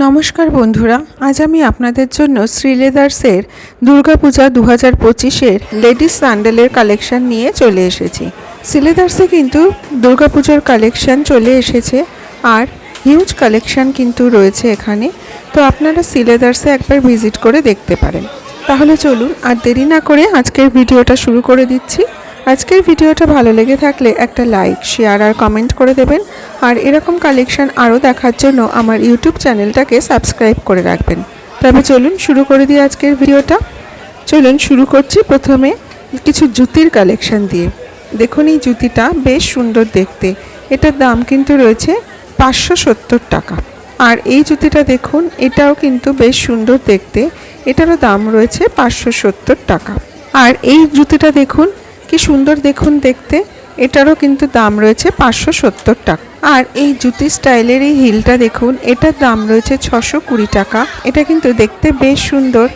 নমস্কার বন্ধুরা, আজ আমি আপনাদের জন্য শ্রীলেদার্সের দুর্গাপূজা দু হাজার পঁচিশের লেডিস স্যান্ডেলের কালেকশন নিয়ে চলে এসেছি। শ্রীলেদার্সে কিন্তু দুর্গাপুজোর কালেকশন চলে এসেছে আর হিউজ কালেকশন কিন্তু রয়েছে এখানে। তো আপনারা সিলেদার্সে একবার ভিজিট করে দেখতে পারেন। তাহলে চলুন আর দেরি না করে আজকের ভিডিওটা শুরু করে দিচ্ছি। আজকের ভিডিওটা ভালো লেগে থাকলে একটা লাইক শেয়ার আর কমেন্ট করে দেবেন। আর এরকম কালেকশন আরও দেখার জন্য আমার ইউটিউব চ্যানেলটাকে সাবস্ক্রাইব করে রাখবেন। তবে চলুন শুরু করে দিই আজকের ভিডিওটা। চলুন শুরু করছি প্রথমে কিছু জুতির কালেকশন দিয়ে। দেখুন এই জুতিটা বেশ সুন্দর দেখতে। এটার দাম কিন্তু রয়েছে পাঁচশো সত্তর টাকা। আর এই জুতিটা দেখুন, এটাও কিন্তু বেশ সুন্দর দেখতে। এটারও দাম রয়েছে পাঁচশো সত্তর টাকা। আর এই জুতিটা দেখুন কি সুন্দর দেখুন দেখতে? এটারও কিন্তু দাম রয়েছে পাঁচশো সত্তর টাকা। আর এই জুতি স্টাইলের এই হিলটা দেখুন, এটার দাম রয়েছে ছশো কুড়ি টাকা। এটা কিন্তু দেখতে বেশ সুন্দর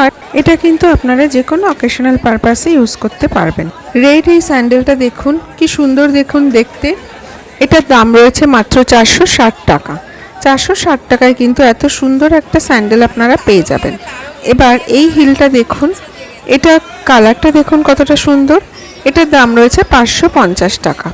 আর এটা কিন্তু আপনারা যে কোনো অকেশনাল পারপাসে ইউজ করতে পারবেন। রেড এই স্যান্ডেলটা দেখুন, কি সুন্দর দেখুন দেখতে। এটার দাম রয়েছে মাত্র চারশো ষাট টাকা। চারশো ষাট টাকায় কিন্তু এত সুন্দর একটা স্যান্ডেল আপনারা পেয়ে যাবেন। এবার এই হিলটা দেখুন, এটা কালারটা দেখুন কতটা সুন্দর। এটার দাম রয়েছে পাঁচশো পঞ্চাশ টাকা।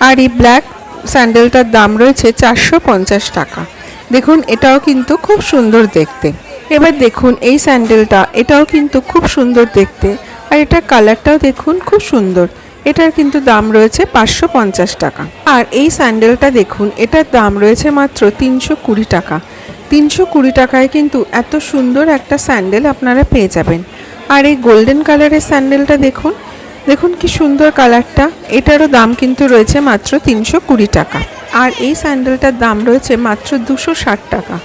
আর এই ব্ল্যাক স্যান্ডেলটার দাম রয়েছে চারশো পঞ্চাশ টাকা। দেখুন, এটাও কিন্তু খুব সুন্দর দেখতে। এবার দেখুন, এই স্যান্ডেলটা এটাও কিন্তু খুব সুন্দর দেখতে। আর এটার কালারটাও দেখুন, খুব সুন্দর। এটার কিন্তু দাম রয়েছে পাঁচশো পঞ্চাশ টাকা। আর এই স্যান্ডেলটা দেখুন, এটার দাম রয়েছে মাত্র তিনশো কুড়ি টাকা। তিনশো কুড়ি টাকায় কিন্তু এত সুন্দর একটা স্যান্ডেল আপনারা পেয়ে যাবেন। আর এই গোল্ডেন কালারের স্যান্ডেলটা দেখুন দেখুন কি সুন্দর কালারটা। এটারও দাম কিন্তু রয়েছে মাত্র তিনশো কুড়ি টাকা। আর এই স্যান্ডেলটার দাম রয়েছে মাত্র দুশো ষাট টাকা।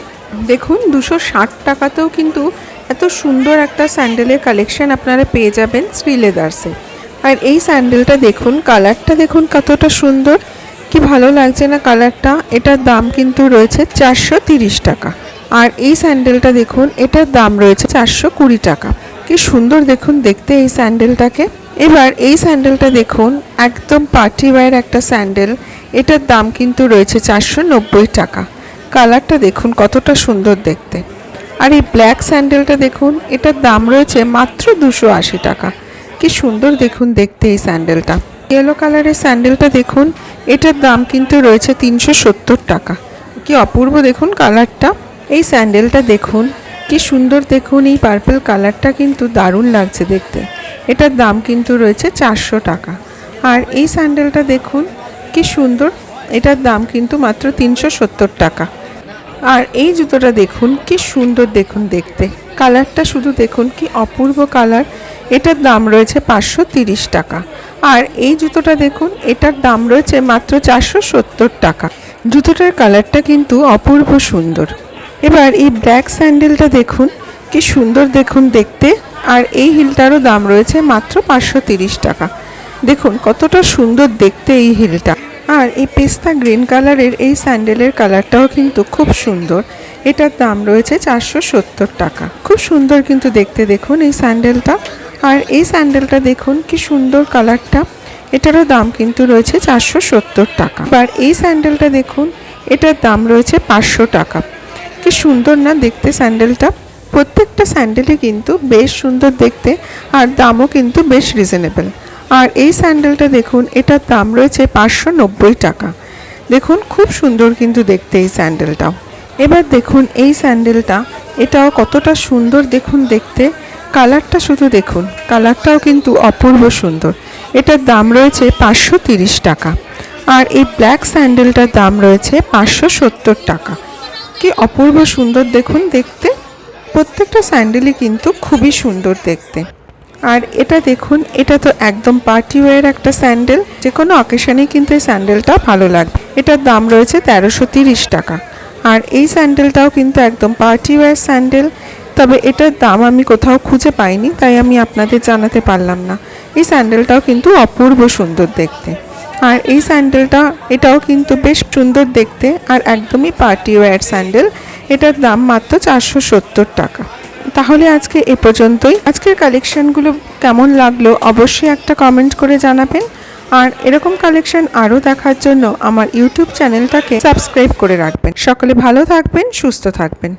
দেখুন, দুশো ষাট টাকাতেও কিন্তু এত সুন্দর একটা স্যান্ডেলের কালেকশন আপনারা পেয়ে যাবেন শ্রী লেদার্সে। আর এই স্যান্ডেলটা দেখুন, কালারটা দেখুন কতটা সুন্দর। কি ভালো লাগছে না কালারটা। এটার দাম কিন্তু রয়েছে চারশো তিরিশ টাকা। আর এই স্যান্ডেলটা দেখুন, এটার দাম রয়েছে চারশো কুড়ি টাকা। কি সুন্দর দেখুন দেখতে এই স্যান্ডেলটাকে। এবার এই স্যান্ডেলটা দেখুন, একদম পার্টি ওয়্যার একটা স্যান্ডেল। এটার দাম কিন্তু রয়েছে চারশো নব্বই টাকা। কালারটা দেখুন কতটা সুন্দর দেখতে। আর এই ব্ল্যাক স্যান্ডেলটা দেখুন, এটার দাম রয়েছে মাত্র দুশো আশি টাকা। কি সুন্দর দেখুন দেখতে এই স্যান্ডেলটা। ইয়েলো কালারের স্যান্ডেলটা দেখুন, এটার দাম কিন্তু রয়েছে তিনশো সত্তর টাকা। কি অপূর্ব দেখুন কালারটা। এই স্যান্ডেলটা দেখুন, কি সুন্দর দেখুন এই পার্পল কালারটা কিন্তু দারুণ লাগছে দেখতে। এটার দাম কিন্তু রয়েছে চারশো টাকা। আর এই স্যান্ডেলটা দেখুন, কি সুন্দর। এটার দাম কিন্তু মাত্র তিনশো সত্তর টাকা। আর এই জুতোটা দেখুন, কি সুন্দর দেখুন দেখতে। কালারটা শুধু দেখুন, কি অপূর্ব কালার। এটার দাম রয়েছে পাঁচশো তিরিশ টাকা। আর এই জুতোটা দেখুন, এটার দাম রয়েছে মাত্র চারশো সত্তর টাকা। জুতোটার কালারটা কিন্তু অপূর্ব সুন্দর। এবার এই ব্ল্যাক স্যান্ডেলটা দেখুন, কি সুন্দর দেখুন দেখতে। আর এই হিলটারও দাম রয়েছে মাত্র পাঁচশো টাকা। দেখুন, কতটা সুন্দর দেখতে এই হিলটা। আর এই পেস্তা গ্রিন কালারের এই স্যান্ডেলের কালারটাও কিন্তু খুব সুন্দর। এটার দাম রয়েছে চারশো সত্তর টাকা। খুব সুন্দর কিন্তু দেখতে দেখুন এই স্যান্ডেলটা। আর এই স্যান্ডেলটা দেখুন, কি সুন্দর কালারটা। এটারও দাম কিন্তু রয়েছে চারশো সত্তর টাকা। আর এই স্যান্ডেলটা দেখুন, এটার দাম রয়েছে পাঁচশো টাকা। কি সুন্দর না দেখতে স্যান্ডেলটা। প্রত্যেকটা স্যান্ডেলই কিন্তু বেশ সুন্দর দেখতে আর দামও কিন্তু বেশ রিজনেবল আর এই স্যান্ডেলটা দেখুন, এটার দাম রয়েছে পাঁচশো নব্বই টাকা। দেখুন, খুব সুন্দর কিন্তু দেখতে এই স্যান্ডেলটাও। এবার দেখুন, এই স্যান্ডেলটা, এটাও কতটা সুন্দর দেখুন দেখতে। কালারটা শুধু দেখুন, কালারটাও কিন্তু অপূর্ব সুন্দর। এটার দাম রয়েছে পাঁচশো তিরিশ টাকা। আর এই ব্ল্যাক স্যান্ডেলটার দাম রয়েছে পাঁচশো সত্তর টাকা। কি অপূর্ব সুন্দর দেখুন দেখতে। প্রত্যেকটা স্যান্ডেলই কিন্তু খুবই সুন্দর দেখতে। আর এটা দেখুন, এটা তো একদম পার্টি ওয়ার একটা স্যান্ডেল। যে কোনো অকেশনে কিন্তু এই স্যান্ডেলটা ভালো লাগবে। এটার দাম রয়েছে তেরোশো তিরিশ টাকা। আর এই স্যান্ডেলটাও কিন্তু একদম পার্টি ওয়ার স্যান্ডেল। তবে এটার দাম আমি কোথাও খুঁজে পাইনি, তাই আমি আপনাদের জানাতে পারলাম না। এই স্যান্ডেলটাও কিন্তু অপূর্ব সুন্দর দেখতে। আর এই স্যান্ডেলটা এটাও কিন্তু বেশ সুন্দর দেখতে আর একদমই পার্টি ওয়্যার স্যান্ডেল। এটার দাম মাত্র চারশো সত্তর টাকা। তাহলে আজকে এ পর্যন্তই। আজকের কালেকশনগুলো কেমন লাগল অবশ্যই একটা কমেন্ট করে জানাবেন। আর এরকম কালেকশন আরও দেখার জন্য আমার ইউটিউব চ্যানেলটাকে সাবস্ক্রাইব করে রাখবেন। সকলে ভালো থাকবেন, সুস্থ থাকবেন।